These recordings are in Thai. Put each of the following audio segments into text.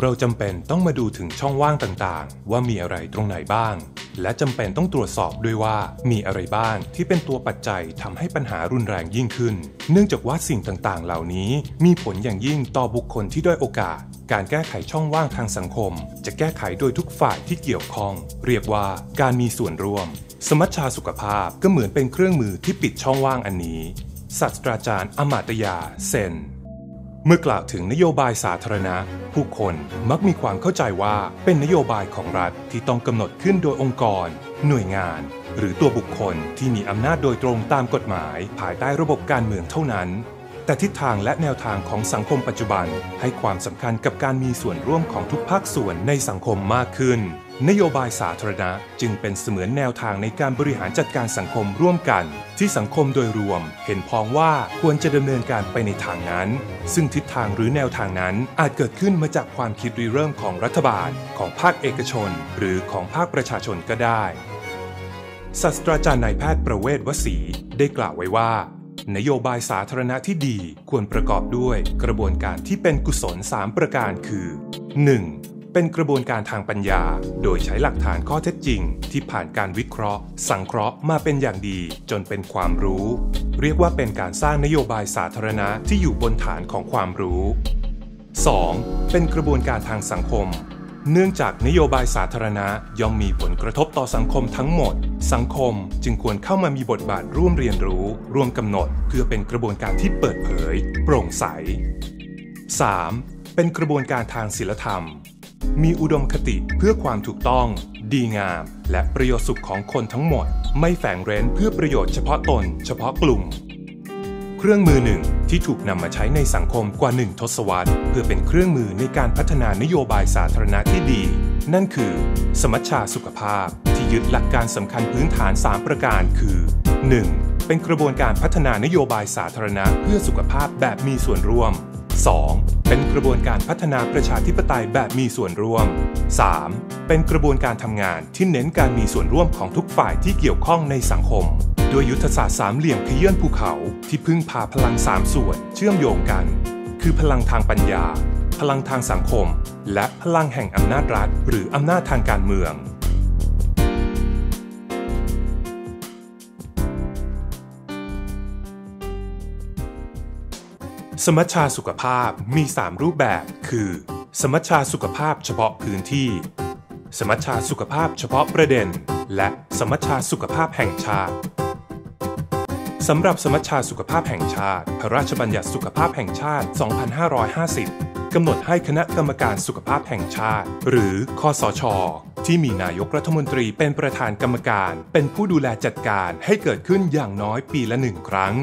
เราจำเป็นต้องมาดูถึงช่องว่างต่างๆ ว่ามีอะไรตรงไหนบ้าง และจำเป็นต้องตรวจสอบด้วยว่ามีอะไรบ้างที่เป็นตัวปัจจัยทำให้ปัญหารุนแรงยิ่งขึ้น เนื่องจากว่าสิ่งต่างๆ เหล่านี้มีผลอย่างยิ่งต่อบุคคลที่ด้อยโอกาส การแก้ไขช่องว่างทางสังคม จะแก้ไขโดยทุกฝ่ายที่เกี่ยวข้อง เรียกว่าการมีส่วนร่วม สมัชชาสุขภาพก็เหมือนเป็นเครื่องมือที่ปิดช่องว่างอันนี้ศาสตราจารย์อมาตยา เซน เมื่อกล่าวถึงนโยบายสาธารณะ ผู้คนมักมีความเข้าใจว่าเป็นนโยบายของรัฐที่ต้องกำหนดขึ้นโดยองค์กร หน่วยงาน หรือตัวบุคคลที่มีอำนาจโดยตรงตามกฎหมาย ภายใต้ระบบการเมืองเท่านั้น แต่ทิศทางและแนวทางของสังคมปัจจุบัน ให้ความสำคัญกับการมีส่วนร่วมของทุกภาคส่วนในสังคมมากขึ้น นโยบายสาธารณะจึงเป็นเสมือนแนวทางในการบริหารจัดการสังคมร่วมกัน ที่สังคมโดยรวม เห็นพ้องว่าควรจะดำเนินการไปในทางนั้น ซึ่งทิศทางหรือแนวทางนั้นอาจเกิดขึ้นมาจากความคิดริเริ่มของรัฐบาล ของภาคเอกชน หรือของภาคประชาชนก็ได้ศาสตราจารย์นายแพทย์ประเวศวสีได้กล่าวไว้ว่า นโยบายสาธารณะที่ดีควรประกอบด้วยกระบวนการที่เป็นกุศล 3 ประการคือ 1. เป็นกระบวนการทางปัญญา โดยใช้หลักฐานข้อเท็จจริง ที่ผ่านการวิเคราะห์ สังเคราะห์มาเป็นอย่างดี จนเป็นความรู้ เรียกว่าเป็นการสร้างนโยบายสาธารณะที่อยู่บนฐานของความรู้ 2. เป็นกระบวนการทางสังคม เนื่องจากนโยบายสาธารณะย่อมมีผลกระทบต่อสังคมทั้งหมด สังคมจึงควรเข้ามามีบทบาทร่วมเรียนรู้ ร่วมกำหนด เพื่อเป็นกระบวนการที่เปิดเผย โปร่งใส 3. เป็นกระบวนการทางศีลธรรม มีอุดมคติเพื่อความถูกต้อง ดีงาม และประโยชน์สุขของคนทั้งหมด ไม่แฝงเร้นเพื่อประโยชน์เฉพาะตน เฉพาะกลุ่ม เครื่องมือหนึ่งที่ถูกนำมาใช้ในสังคมกว่าหนึ่งทศวรรษ เพื่อเป็นเครื่องมือในการพัฒนานโยบายสาธารณะที่ดี นั่นคือ สมัชชาสุขภาพ ที่ยึดหลักการสำคัญพื้นฐาน 3 ประการคือ 1. เป็นกระบวนการพัฒนานโยบายสาธารณะเพื่อสุขภาพแบบมีส่วนร่วม 2. เป็นกระบวนการพัฒนาประชาธิปไตยแบบมีส่วนร่วม 3. เป็นกระบวนการทำงานที่เน้นการมีส่วนร่วมของทุกฝ่ายที่เกี่ยวข้องในสังคมโดยยุทธศาสตร์สามเหลี่ยมขยื่นภูเขาที่พึ่งพาพลังสามส่วนเชื่อมโยงกัน คือพลังทางปัญญา พลังทางสังคม และพลังแห่งอำนาจรัฐ หรืออำนาจทางการเมือง สมัชชาสุขภาพมี 3 รูปแบบ คือ สมัชชาสุขภาพเฉพาะพื้นที่ สมัชชาสุขภาพเฉพาะประเด็น และสมัชชาสุขภาพแห่งชาติสำหรับสมัชชาสุขภาพแห่งชาติ พระราชบัญญัติสุขภาพแห่งชาติ 2550 กำหนดให้คณะกรรมการสุขภาพแห่งชาติ หรือคอสช ที่มีนายกรัฐมนตรีเป็นประธานกรรมการ เป็นผู้ดูแลจัดการให้เกิดขึ้นอย่างน้อยปีละหนึ่งครั้ง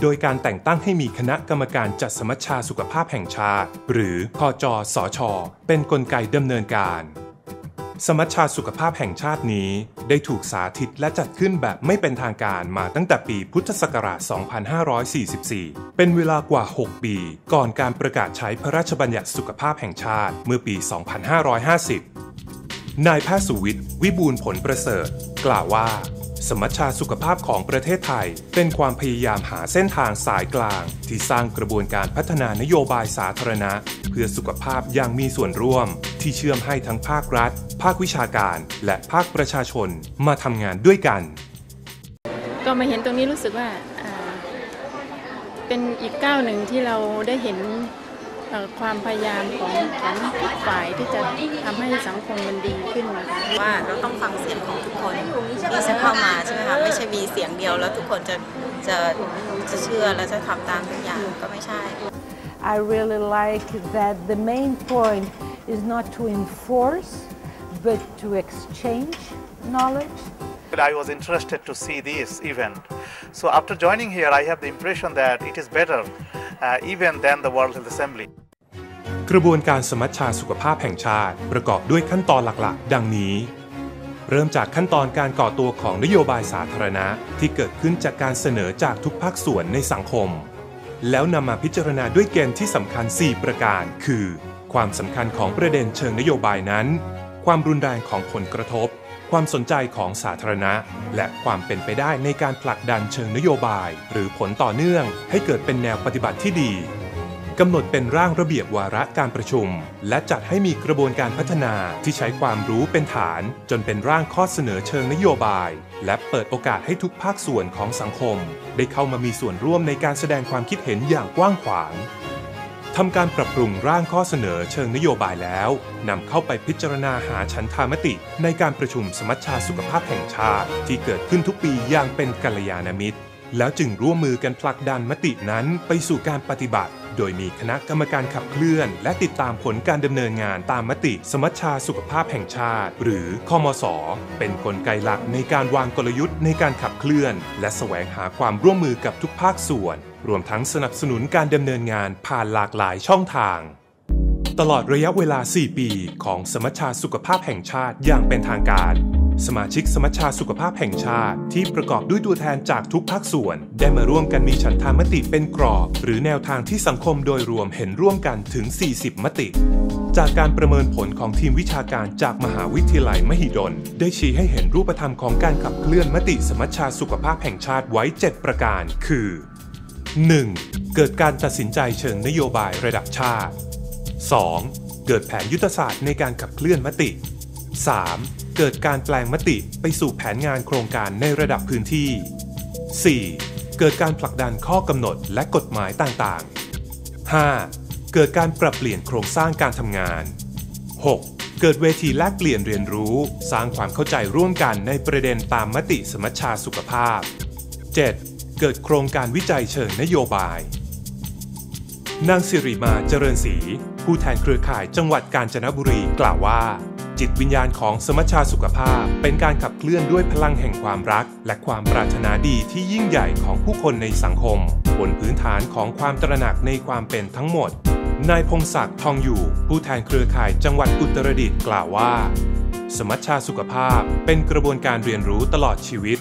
โดยการแต่งตั้งให้มีคณะกรรมการจัดสมัชชาสุขภาพแห่งชาติ หรือพจสชเป็นนกลไกดำเนินการ สมัชชาสุขภาพแห่งชาตินี้ได้ถูกสาธิตและจัดขึ้นแบบไม่เป็นทางการมาตั้งแต่ปีพุทธศักราช 2544 เป็นเวลากว่า 6 ปี ก่อนการประกาศใช้พระราชบัญญัติสุขภาพแห่งชาติเมื่อปี 2550 นายแพทย์สุวิทย์ วิบูลผลประเสริฐ กล่าวว่า สมัชชาสุขภาพของประเทศไทย เป็นความพยายามหาเส้นทางสายกลาง ที่สร้างกระบวนการพัฒนานโยบายสาธารณะ เพื่อสุขภาพอย่างมีส่วนร่วม ที่เชื่อมให้ทั้งภาครัฐ ภาควิชาการ และภาคประชาชนมาทำงานด้วยกัน ก็มาเห็นตรงนี้รู้สึกว่าเป็นอีกก้าวหนึ่งที่เราได้เห็น ความพยายามของของทุกฝ่ายที่จะทำให้สังคมมันดีขึ้นนะคะว่าเราต้องฟังเสียงของทุกคนที่จะเข้ามาใช่ไหมคะไม่ใช่มีเสียงเดียวแล้วทุกคนจะจะจะเชื่อและจะทำตามทุกอย่างก็ไม่ใช่ I really like that the main point is not to enforce, but to exchange knowledge. I was interested to see this event. So after joining here, I have the impression that it is better uh, even than the World Health Assembly. กระบวนการสมัชชาสุขภาพแห่งชาติ ประกอบด้วยขั้นตอนหลักๆ ดังนี้ เริ่มจากขั้นตอนการก่อตัวของนโยบายสาธารณะที่เกิดขึ้นจากการเสนอจากทุกภาคส่วนในสังคม แล้วนำมาพิจารณาด้วยเกณฑ์ที่สำคัญ 4 ประการ คือ ความสำคัญของประเด็นเชิงนโยบายนั้น ความรุนแรงของผลกระทบ ความสนใจของสาธารณะ และความเป็นไปได้ในการผลักดันเชิงนโยบาย หรือผลต่อเนื่อง ให้เกิดเป็นแนวปฏิบัติที่ดีกำหนดเป็นร่างระเบียบวาระการประชุม และจัดให้มีกระบวนการพัฒนาที่ใช้ความรู้เป็นฐาน จนเป็นร่างข้อเสนอเชิงนโยบาย และเปิดโอกาสให้ทุกภาคส่วนของสังคม ได้เข้ามามีส่วนร่วมในการแสดงความคิดเห็นอย่างกว้างขวาง ทำการปรับปรุงร่างข้อเสนอเชิงนโยบายแล้วนำเข้าไปพิจารณาหาฉันทามติ ในการประชุมสมัชชาสุขภาพแห่งชาติ ที่เกิดขึ้นทุกปีอย่างเป็นกัลยาณมิตร แล้วจึงร่วมมือกันผลักดันมตินั้นไปสู่การปฏิบัติ โดยมีคณะกรรมการขับเคลื่อน และติดตามผลการดำเนินงานตามมติสมัชชาสุขภาพแห่งชาติ หรือคอมศเป็นนกลไกหลักในการวางกลยุทธ์ในการขับเคลื่อน และแสวงหาความร่วมมือกับทุกภาคส่วน รวมทั้งสนับสนุนการดำเนินงานผ่านหลากหลายช่องทางตลอดระยะเวลา 4 ปี ของสมัชชาสุขภาพแห่งชาติอย่างเป็นทางการ สมาชิกสมัชชาสุขภาพแห่งชาติ ที่ประกอบด้วยตัวแทนจากทุกภาคส่วน ได้มาร่วมกันมีฉันทามติเป็นกรอบ หรือแนวทางที่สังคมโดยรวมเห็นร่วมกันถึง 40 มติ จากการประเมินผลของทีมวิชาการจากมหาวิทยาลัยมหิดล ได้ชี้ให้เห็นรูปธรรมของการขับเคลื่อนมติสมัชชาสุขภาพแห่งชาติไว้ 7 ประการ คือ 1. เกิดการตัดสินใจเชิงนโยบายระดับชาติ 2. เกิดแผนยุทธศาสตร์ในการขับเคลื่อนมติ 3. เกิดการแปลงมติไปสู่แผนงานโครงการในระดับพื้นที่ 4. เกิดการผลักดันข้อกำหนดและกฎหมายต่างๆ 5. เกิดการปรับเปลี่ยนโครงสร้างการทำงาน 6. เกิดเวทีแลกเปลี่ยนเรียนรู้ สร้างความเข้าใจร่วมกันในประเด็นตามมติสมัชชาสุขภาพ 7. เกิดโครงการวิจัยเชิงนโยบาย นางสิริมาเจริญศรีผู้แทนเครือข่ายจังหวัดกาญจนบุรีกล่าวว่า จิตวิญญาณของสมัชชาสุขภาพ เป็นการขับเคลื่อนด้วยพลังแห่งความรัก และความปรารถนาดีที่ยิ่งใหญ่ของผู้คนในสังคม บนพื้นฐานของความตระหนักในความเป็นทั้งหมด นายพงศักดิ์ทองอยู่ ผู้แทนเครือข่ายจังหวัดอุตรดิตถ์กล่าวว่า สมัชชาสุขภาพเป็นกระบวนการเรียนรู้ตลอดชีวิต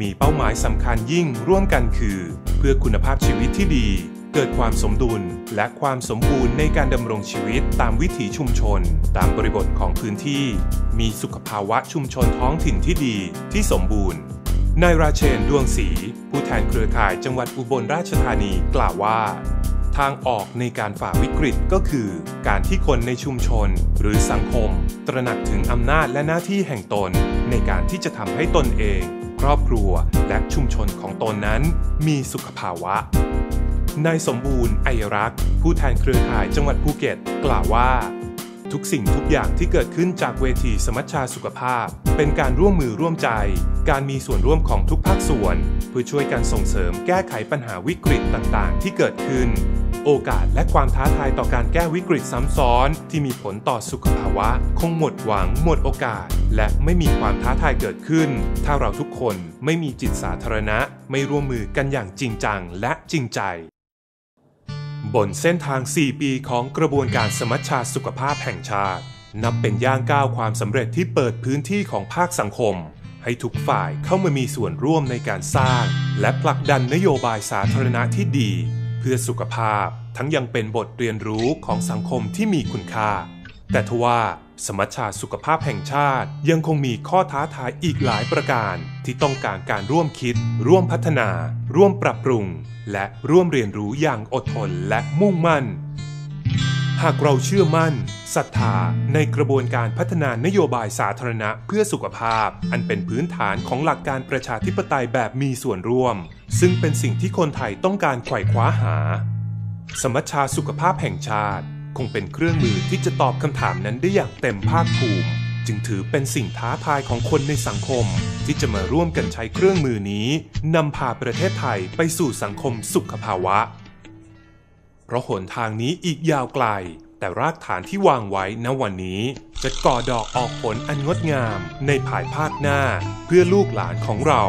มีเป้าหมายสำคัญยิ่งร่วมกันคือ เพื่อคุณภาพชีวิตที่ดี เกิดความสมดุลและความสมบูรณ์ในการดำรงชีวิตตามวิถีชุมชน ตามบริบทของพื้นที่ มีสุขภาวะชุมชนท้องถิ่นที่ดีที่สมบูรณ์นายราเชนดวงศรีผู้แทนเครือข่ายจังหวัดอุบลราชธานีกล่าวว่า ทางออกในการฝ่าวิกฤตก็คือ การที่คนในชุมชนหรือสังคม ตระหนักถึงอำนาจและหน้าที่แห่งตน ในการที่จะทำให้ตนเอง ครอบครัวและชุมชนของตนนั้น มีสุขภาวะ นายสมบูรณ์ไอรัก ผู้แทนเครือข่ายจังหวัดภูเก็ต กล่าวว่า ทุกสิ่งทุกอย่างที่เกิดขึ้นจากเวทีสมัชชาสุขภาพ เป็นการร่วมมือร่วมใจ การมีส่วนร่วมของทุกภาคส่วน เพื่อช่วยกันส่งเสริมแก้ไขปัญหาวิกฤตต่างๆ ที่เกิดขึ้น โอกาสและความท้าทายต่อการแก้วิกฤตซ้ำซ้อน ที่มีผลต่อสุขภาวะ คงหมดหวัง หมดโอกาส และไม่มีความท้าทายเกิดขึ้น ถ้าเราทุกคนไม่มีจิตสาธารณะ ไม่ร่วมมือกันอย่างจริงจังและจริงใจ บนเส้นทาง 4 ปีของกระบวนการสมัชชาสุขภาพแห่งชาติ นับเป็นย่างก้าวความสำเร็จที่เปิดพื้นที่ของภาคสังคม ให้ทุกฝ่ายเข้ามามีส่วนร่วมในการสร้าง และผลักดันนโยบายสาธารณะที่ดี เพื่อสุขภาพทั้งยังเป็นบทเรียนรู้ของสังคมที่มีคุณค่า แต่ทว่า สมัชชาสุขภาพแห่งชาติ ยังคงมีข้อท้าทายอีกหลายประการ ที่ต้องการการร่วมคิด ร่วมพัฒนา ร่วมปรับปรุง และร่วมเรียนรู้อย่างอดทนและมุ่งมั่น หากเราเชื่อมั่นศรัทธาในกระบวนการพัฒนานโยบายสาธารณะเพื่อสุขภาพ อันเป็นพื้นฐานของหลักการประชาธิปไตยแบบมีส่วนร่วม ซึ่งเป็นสิ่งที่คนไทยต้องการไขว่คว้าหา สมัชชาสุขภาพแห่งชาติ คงเป็นเครื่องมือที่จะตอบคำถามนั้นได้อย่างเต็มภาคภูมิ จึงถือเป็นสิ่งท้าทายของคนในสังคม ที่จะมาร่วมกันใช้เครื่องมือนี้นำพาประเทศไทยไปสู่สังคมสุขภาวะ เพราะหนทางนี้อีกยาวไกล แต่รากฐานที่วางไว้ณวันนี้ จะก่อดอกออกผลอันงดงามในภายภาคหน้า เพื่อลูกหลานของเรา